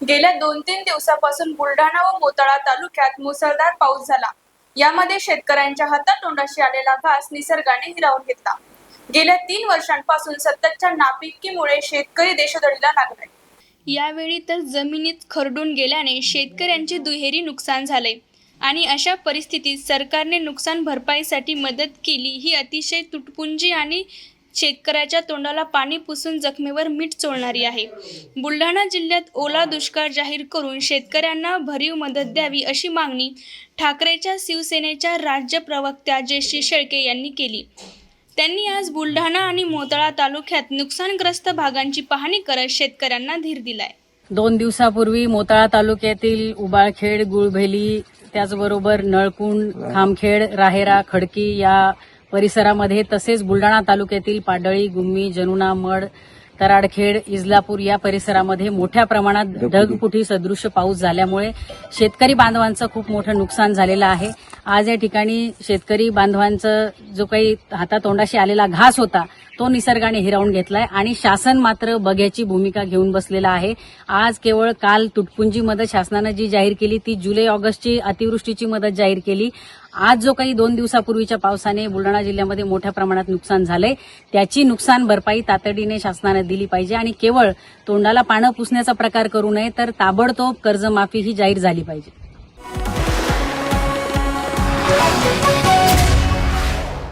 गेल्या दोन तीन दिवसापासून बुलढाणा व मोताळा तालुक्यात मुसळधार पाऊस झाला. यामध्ये शेतकऱ्यांच्या हातातोंडाशी आलेला घास निसर्गाने हिरावून घेतला. गेल्या तीन वर्षांपासून सततच्या नापिकीमुळे शेतकरी देशदडीला लागलाय. यावेळी तर जमिनीत खरडून गेल्याने शेतकऱ्यांचे दुहेरी नुकसान झाले आणि अशा परिस्थितीत सरकारने नुकसान भरपाईसाठी मदत केली ही अतिशय तुटपुंजी आणि शेतकऱ्याच्या तोंडाला पाणी पुसून जखमेवर मीठ चोळणारी आहे. बुलढाणा जिल्ह्यात ओला दुष्काळ जाहीर करून शेतकऱ्यांना भरीव मदत द्यावी अशी मागणी ठाकरेच्या शिवसेनेच्या राज्य प्रवक्त्या जयश्री शेळके यांनी केली. त्यांनी आज बुलढाणा आणि मोताळा तालुक्यात नुकसानग्रस्त भागांची पाहणी करत शेतकऱ्यांना धीर दिलाय. दोन दिवसापूर्वी मोताळा तालुक्यातील उबाळखेड गुळभेली त्याचबरोबर नळकुंड खामखेड राहेरा खडकी या परिसरामध्ये तसेच बुलढाणा तालुक्यातील पाडळी गुम्मी जनुना मड तराडखेड इजलापूर या परिसरामध्ये मोठ्या प्रमाणात ढगफुटी सदृश्य पाऊस झाल्यामुळे शेतकरी बांधवांचं खूप मोठं नुकसान झालेलं आहे. आज या ठिकाणी शेतकरी बांधवांचं जो काही हातातोंडाशी आलेला घास होता तो निसर्गाने हिरावून घेतलाय आणि शासन मात्र बघ्याची भूमिका घेऊन बसलेला आहे. आज केवळ काल तुटपुंजी मदत शासनानं जी जाहीर केली ती जुलै ऑगस्टची अतिवृष्टीची मदत जाहीर केली. आज जो काही दोन दिवसापूर्वीच्या पावसाने बुलढाणा जिल्ह्यामध्ये मोठ्या प्रमाणात नुकसान झालंय त्याची नुकसान भरपाई तातडीने शासनानं दिली पाहिजे आणि केवळ तोंडाला पानं पुसण्याचा प्रकार करू नये तर ताबडतोब कर्जमाफी ही जाहीर झाली पाहिजे.